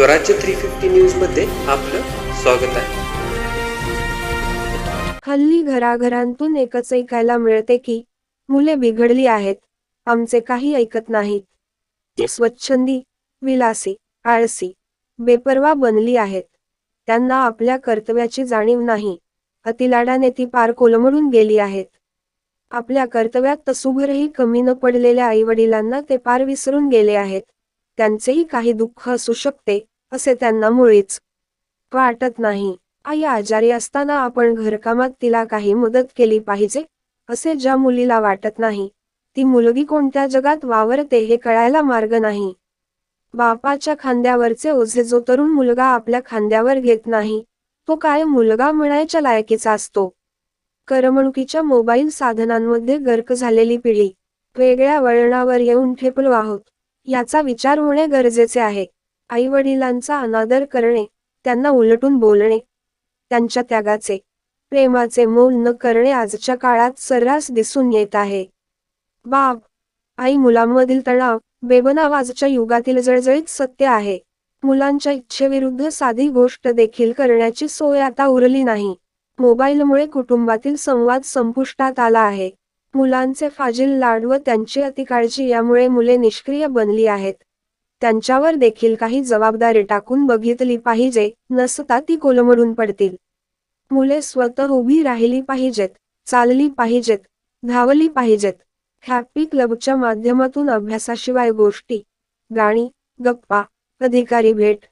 स्वराज्य three fifty न्यूजमध्ये आपलं स्वागत आहे. हल्ली घराघरांतून एकच ऐकायला मिळते की मुले बिघडली आहेत आमचे काही ऐकत नाहीत. ती स्वच्छंदी विलासी आळसी बेपर्वा बनली आहेत. त्यांना आपल्या कर्तव्याची जाणीव नाही. अतिलाडाने ती पार कोलमडून गेली आहेत. आपल्या कर्तव्यात तसुभरही कमी न पडलेल्या आईवडिलांना ते पार विसरून गेले आहेत. त्यांचेही काही दुःख असू शकते असे त्यांना मुळीच वाटत नाही. आई आजारी असताना आपण घरकामात तिला काही मदत केली पाहिजे असे ज्या मुलीला वाटत नाही ती मुलगी कोणत्या जगात वावरते हे कळायला मार्ग नाही. बापाच्या खांद्यावरचे ओझे जो तरुण मुलगा आपल्या खांद्यावर घेत नाही तो काय मुलगा म्हणायच्या लायकीचा असतो. करमणुकीच्या मोबाईल साधनांमध्ये गर्क झालेली पिढी वेगळ्या वळणावर येऊन ठेपलो आहोत याचा विचार होणे गरजेचे आहे. आईवडिलांचा अनादर करणे त्यांना उलटून बोलणे त्यांच्या त्यागाचे प्रेमाचे मोल न करणे आजच्या काळात सर्रास दिसून येत आहे. बाब आई मुलांमधील तणाव बेबनाव आजच्या युगातील जळजळीत सत्य आहे. मुलांच्या इच्छेविरुद्ध साधी गोष्ट देखील करण्याची सोय आता उरली नाही. मोबाईलमुळे कुटुंबातील संवाद संपुष्टात आला आहे. मुलांचे फाजील लाड व त्यांची अतिकाळजी यामुळे मुले निष्क्रिय बनली आहेत. त्यांच्यावर देखील काही जबाबदारी टाकून बघितली पाहिजे नसता ती कोलमडून पडतील. मुले स्वतः उभी राहिली पाहिजेत चालली पाहिजेत धावली पाहिजेत. हॅपी क्लबच्या माध्यमातून अभ्यासाशिवाय गोष्टी गाणी गप्पा अधिकारी भेट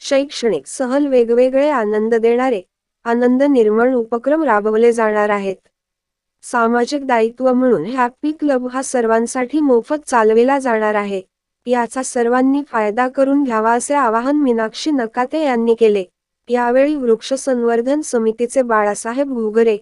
शैक्षणिक सहल वेगवेगळे आनंद देणारे आनंद निर्माण उपक्रम राबवले जाणार आहेत. सामाजिक दायित्व म्हणून हॅपी क्लब हा सर्वांसाठी मोफत चालविला जाणार आहे. याचा सर्वांनी फायदा करून घ्यावा असे आवाहन मीनाक्षी नकाते यांनी केले. यावेळी वृक्ष संवर्धन समितीचे बाळासाहेब घुगरे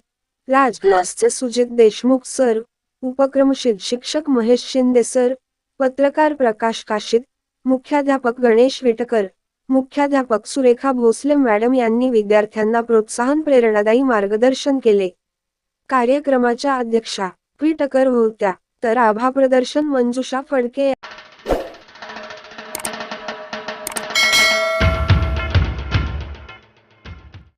राजनासचे सुजित देशमुख सर उपक्रमशील शिक्षक महेश शिंदे सर पत्रकार प्रकाश काशीद मुख्याध्यापक गणेश विटकर मुख्याध्यापक सुरेखा भोसले मॅडम यांनी विद्यार्थ्यांना प्रोत्साहन प्रेरणादायी मार्गदर्शन केले. कार्यक्रमाच्या अध्यक्षा विटकर होत्या तर आभा प्रदर्शन मंजुषा फडके